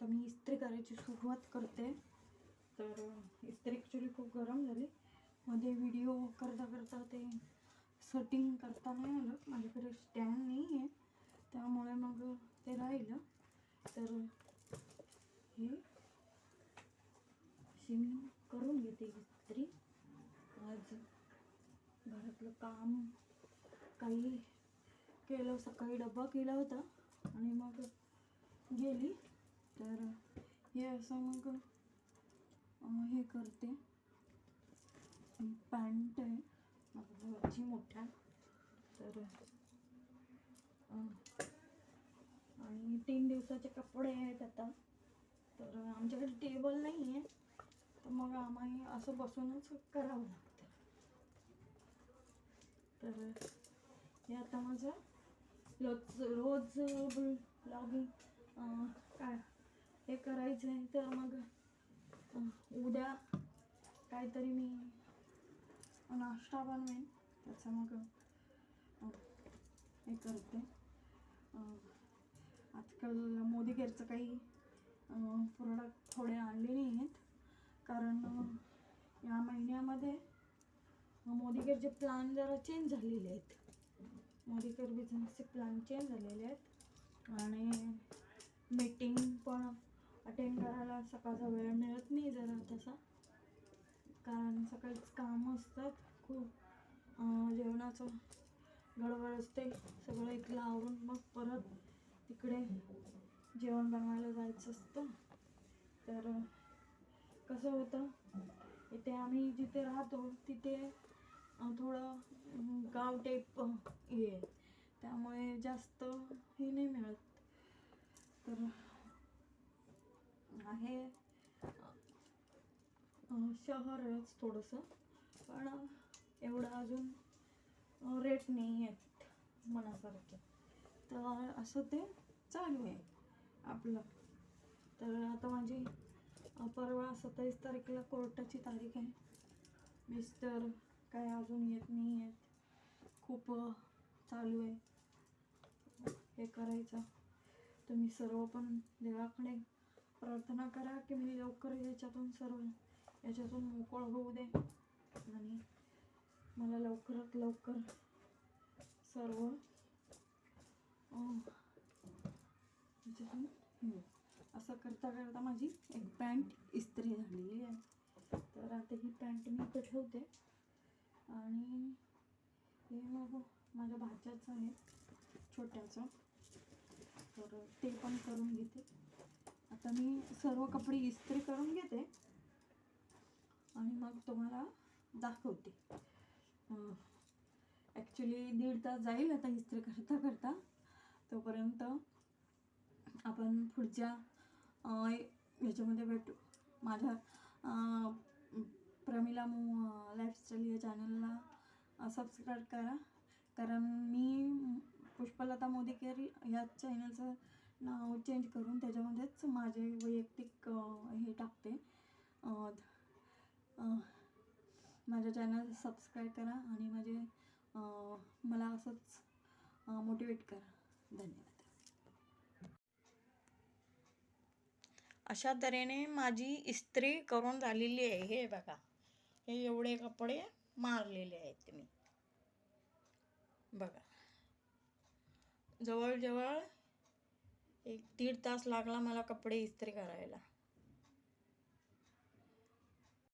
तर मी इस्त्री करायची सुरुवात करते. तर इस्त्री ॲक्च्युली खूप गरम झाली. मध्ये व्हिडिओ करता करता ते सेटिंग करता नाही आलं. माझ्याकडे स्टँड नाही आहे त्यामुळे मग ते राहिलं. तर हे अशी मी करून घेते इस्त्री. आज घरातलं काम काही केलं. सकाळी डबा केला होता. आणि मग गेली. तर हे असं मग हे करते. पॅन्ट आहे. माझ्या मोठ्या तर आणि तीन दिवसाचे कपडे आहेत आता. तर आमच्याकडे टेबल नाही आहे. तर मग आम्हाला असं बसूनच करावं लागतं. तर हे आता माझं रोज रोज ब्लॉगिंग काय? हे करायचं आहे तर मग उद्या काहीतरी मी नाश्ता बनवेन. त्याचा मग हे करते. आजकाल मोदी केअरचं काही प्रोडक्ट थोडे आणले नाही आहेत. कारण या महिन्यामध्ये मोदी केअरचे प्लान जरा चेंज झालेले आहेत. मोदी केअर बिझनेसचे प्लान चेंज झालेले आहेत. आणि मीटिंग पण अटेंड करायला सकाळचा वेळ मिळत नाही जरा तसा. कारण सकाळीच कामं असतात खूप जेवणाचं गडबड असते सगळं इकडे आवरून मग परत तिकडे जेवण बनवायला जायचं असतं. तर कसं होतं इथे आम्ही जिथे राहतो तिथे थोडं गाव टेप हे त्यामुळे जास्त हे नाही मिळत. तर आहे. शहरच थोडंसं. पण एवढं अजून रेट नाही आहेत मनासारखे. तर असं ते चालू आहे आपलं. तर आता माझी परवा सत्तावीस तारखेला कोर्टाची तारीख आहे. मिस्टर काय अजून येत नाही आहेत. खूप चालू आहे. हे करायचं. तुम्ही सर्व पण देवाकडे प्रार्थना करा की मी लवकर याच्यातून सर्व याच्यातून मोकळ होऊ दे. आणि मला लवकरात लवकर सर्व याच्यातून असं करता करता माझी एक पॅन्ट इस्त्री झालेली आहे. तर आता ही पॅन्ट मी इथं ठेवते. आणि हे मग माझ्या भाच्याचं आहे छोट्याचं. तर ते पण करून घेते. आता मी सर्व कपडे इस्त्री करून घेते. आणि मग तुम्हाला दाखवते. ॲक्च्युली दीड तास जाईल आता इस्त्री करता करता. तोपर्यंत आपण पुढच्या याच्यामध्ये ह्याच्यामध्ये भेटू. माझ्या प्रमिला मू लाईफस्टाईल या चॅनलला सबस्क्राईब करा. कारण मी पुष्पलता मोदी केअर ह्या चॅनलचं नाव चेंज करून त्याच्यामध्येच माझे वैयक्तिक हे टाकते. माझ्या चॅनल सबस्क्राईब करा आणि माझे मला असंच मोटिवेट करा. धन्यवाद. अशा तऱ्हेने माझी इस्त्री करून झालेली आहे. हे बघा. हे एवढे कपडे मारलेले आहेत मी. बघा. जवळजवळ एक दीड तास लागला मला कपडे इस्त्री करायला.